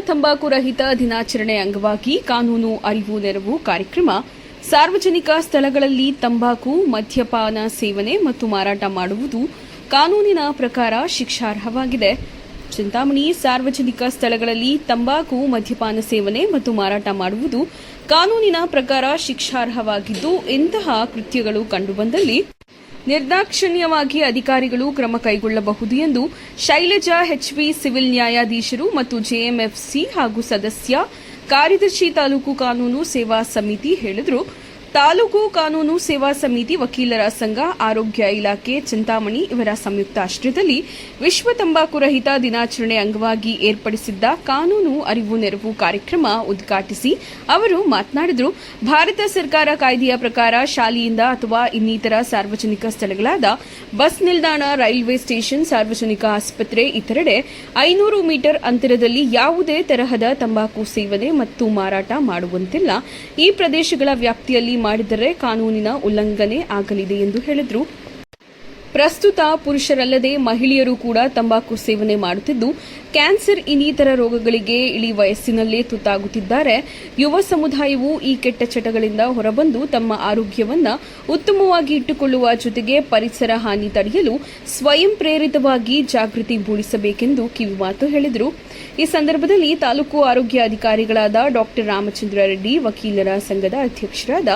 ತಂಬಾಕು ರಹಿತ ದಿನಾಚರಣೆ ಅಂಗವಾಗಿ ಕಾನೂನು, ಅರಿವು, ನೆರವು ಕಾರ್ಯಕ್ರಮ, ಸಾರ್ವಜನಿಕ ಸ್ಥಳಗಳಲ್ಲಿ ತಂಬಾಕು, ಮದ್ಯಪಾನ ಸೇವನೆ ಮತ್ತು ಮಾರಾಟ ಮಾಡುವುದು ಕಾನೂನಿನ ಪ್ರಕಾರ ಶಿಕ್ಷಾರ್ಹವಾಗಿದೆ. ಚಿಂತಾಮಣಿ, ಸಾರ್ವಜನಿಕ ಸ್ಥಳಗಳಲ್ಲಿ ತಂಬಾಕು, ಮದ್ಯಪಾನ ಸೇವನೆ ಮತ್ತು ಮಾರಾಟ ಮಾಡುವುದು ಕಾನೂನಿನ ಪ್ರಕಾರ ಶಿಕ್ಷಾರ್ಹವಾಗಿದ್ದು, ಇಂತಹ ಕೃತ್ಯಗಳು ಕಂಡುಬಂದಲ್ಲಿ ನಿರ್ದಾಕ್ಷಿಣ್ಯವಾಗಿ ಅಧಿಕಾರಿಗಳು ಕ್ರಮ ಕೈಗೊಳ್ಳಬಹುದು ಎಂದು ಶೈಲಜಾ ಎಚ್ವಿ ಸಿವಿಲ್ ನ್ಯಾಯಾಧೀಶರು ಮತ್ತು ಜೆಎಂಎಫ್ಸಿ ಹಾಗೂ ಸದಸ್ಯ, ಕಾರ್ಯದರ್ಶಿ ತಾಲೂಕು ಕಾನೂನು ಸೇವಾ ಸಮಿತಿ ಹೇಳಿದರು. ತಾಲೂಕು ಕಾನೂನು ಸೇವಾ ಸಮಿತಿ ವಕೀಲರ ಸಂಘ, ಆರೋಗ್ಯ ಇಲಾಖೆ, ಚಿಂತಾಮಣಿ ಇವರ ಸಂಯುಕ್ತ ಆಶ್ರಯದಲ್ಲಿ ವಿಶ್ವ ತಂಬಾಕು ರಹಿತ ದಿನಾಚರಣೆ ಅಂಗವಾಗಿ ಏರ್ಪಡಿಸಿದ್ದ ಕಾನೂನು ಅರಿವು ನೆರವು ಕಾರ್ಯಕ್ರಮ ಉದ್ಘಾಟಿಸಿ ಅವರು ಮಾತನಾಡಿದರು. ಭಾರತ ಸರ್ಕಾರ ಕಾಯ್ದೆಯ ಪ್ರಕಾರ ಶಾಲೆಯಿಂದ ಅಥವಾ ಇನ್ನಿತರ ಸಾರ್ವಜನಿಕ ಸ್ಥಳಗಳಾದ ಬಸ್ ನಿಲ್ದಾಣ, ರೈಲ್ವೆ ಸ್ಟೇಷನ್, ಸಾರ್ವಜನಿಕ ಆಸ್ಪತ್ರೆ ಇತರೆಡೆ ಐನೂರು ಮೀಟರ್ ಅಂತರದಲ್ಲಿ ಯಾವುದೇ ತರಹದ ತಂಬಾಕು ಸೇವನೆ ಮತ್ತು ಮಾರಾಟ ಮಾಡುವಂತಿಲ್ಲ. ಈ ಪ್ರದೇಶಗಳ ವ್ಯಾಪ್ತಿಯಲ್ಲಿ ಮಾಡಿದರೆ ಕಾನೂನಿನ ಉಲ್ಲಂಘನೆ ಆಗಲಿದೆ ಎಂದು ಹೇಳಿದರು. ಪ್ರಸ್ತುತ ಪುರುಷರಲ್ಲದೆ ಮಹಿಳೆಯರು ಕೂಡ ತಂಬಾಕು ಸೇವನೆ ಮಾಡುತ್ತಿದ್ದು, ಕ್ಯಾನ್ಸರ್ ಇನ್ನಿತರ ರೋಗಗಳಿಗೆ ಇಳಿ ವಯಸ್ಸಿನಲ್ಲೇ ತುತ್ತಾಗುತ್ತಿದ್ದಾರೆ. ಯುವ ಸಮುದಾಯವು ಈ ಕೆಟ್ಟ ಚಟಗಳಿಂದ ಹೊರಬಂದು ತಮ್ಮ ಆರೋಗ್ಯವನ್ನು ಉತ್ತಮವಾಗಿ ಇಟ್ಟುಕೊಳ್ಳುವ ಜೊತೆಗೆ ಪರಿಸರ ಹಾನಿ ತಡೆಯಲು ಸ್ವಯಂ ಪ್ರೇರಿತವಾಗಿ ಜಾಗೃತಿ ಮೂಡಿಸಬೇಕೆಂದು ಕಿವಿಮಾತು ಹೇಳಿದರು. ಈ ಸಂದರ್ಭದಲ್ಲಿ ತಾಲೂಕು ಆರೋಗ್ಯ ಅಧಿಕಾರಿಗಳಾದ ಡಾಕ್ಟರ್ ರಾಮಚಂದ್ರ ರೆಡ್ಡಿ, ವಕೀಲರ ಸಂಘದ ಅಧ್ಯಕ್ಷರಾದ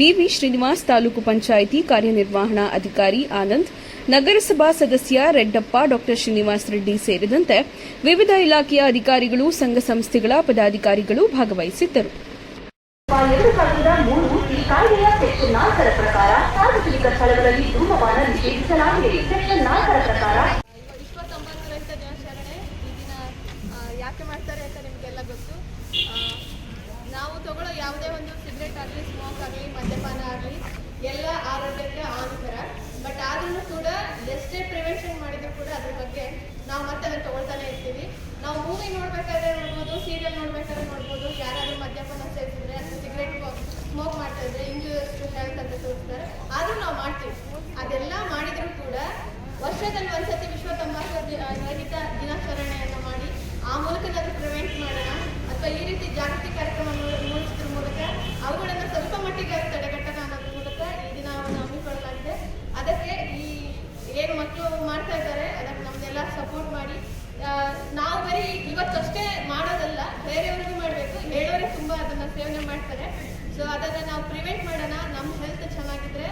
ಬಿವಿ ಶ್ರೀನಿವಾಸ್, ತಾಲೂಕು ಪಂಚಾಯಿತಿ ಕಾರ್ಯನಿರ್ವಹಣಾ ಅಧಿಕಾರಿ ಆನಂದ್ ನಗರಸಭಾ ಸದಸ್ಯ ರೆಡ್ಡಪ್ಪ, ಡಾಕ್ಟರ್ ಶ್ರೀನಿವಾಸ್ ರೆಡ್ಡಿ ಸೇರಿದಂತೆ ವಿವಿಧ ಇಲಾಖೆಯ ಅಧಿಕಾರಿಗಳು, ಸಂಘ ಸಂಸ್ಥೆಗಳ ಪದಾಧಿಕಾರಿಗಳು ಭಾಗವಹಿಸಿದ್ದರು. ಮೂರು ಪ್ರಕಾರ ಸಾರ್ವಜನಿಕ ಸ್ಥಳಗಳಲ್ಲಿ ಧೂಮಪಾನ ನಿಷೇಧಿಸಲಾಗಿದೆ. ಸೆಕ್ಷನ್ ನಾಲ್ಕರ ಪ್ರಕಾರ ವಿಶ್ವ ತಂಬಾಕು ರಹಿತ ದಿನಾಚರಣೆ ಈ ದಿನ ಆ, ಯಾಕೆ ಮಾಡ್ತಾರೆ ಅಂತ ನಿಮಗೆಲ್ಲ ಗೊತ್ತು ಆ, ನಾವು ತಗೊಳ್ಳೋ ಯಾವುದೇ ಒಂದು ಸಿಗರೇಟ್ ಆಗಲಿ ಸ್ಮೋಕ್ ಆಗಲಿ ಮದ್ಯಪಾನ ಆಗಲಿ ಎಲ್ಲ ಆರೋಗ್ಯಕ್ಕೆ ಹಾನಿಕರ ಬಟ್ ಆದ್ರೂ ಕೂಡ ಎಷ್ಟೇ ಪ್ರಿವೆನ್ಷನ್ ಮಾಡಿದ್ರು ಕೂಡ ಅದ್ರ ಬಗ್ಗೆ ನಾವು ಮತ್ತೆ ಅದನ್ನು ತಗೊಳ್ತಾನೆ ಇರ್ತೀವಿ ನಾವು ಮೂವಿ ನೋಡ್ಬೇಕಾದ್ರೆ ನೋಡ್ಬೋದು ಸೀರಿಯಲ್ ನೋಡ್ಬೇಕಾದ್ರೆ ನೋಡ್ಬೋದು. ಯಾರಾದ್ರೂ ಮದ್ಯಪಾನ ಸೇರಿಸಿದ್ರೆ ಸಿಗರೇಟ್ ಸ್ಮೋಕ್ ಮಾಡ್ತಾ ಇದ್ರೆ ಇಂಜುರಿಯಸ್ ಟು ಹೆಲ್ತ್ ಅಂತ ತೋರಿಸ್ತಾರೆ. ಆದ್ರೂ ನಾವು ಮಾಡ್ತೀವಿ. ಅದೆಲ್ಲ ಮಾಡಿದ್ರು ಕೂಡ ವರ್ಷದಲ್ಲಿ ಒಂದ್ಸತಿ ಹೇಳೋರಿಗೆ ತುಂಬ ಅದನ್ನು ಸೇವನೆ ಮಾಡ್ತಾರೆ. ಸೊ ಅದನ್ನು ನಾವು ಪ್ರಿವೆಂಟ್ ಮಾಡೋಣ. ನಮ್ಮ ಹೆಲ್ತ್ ಚೆನ್ನಾಗಿದ್ರೆ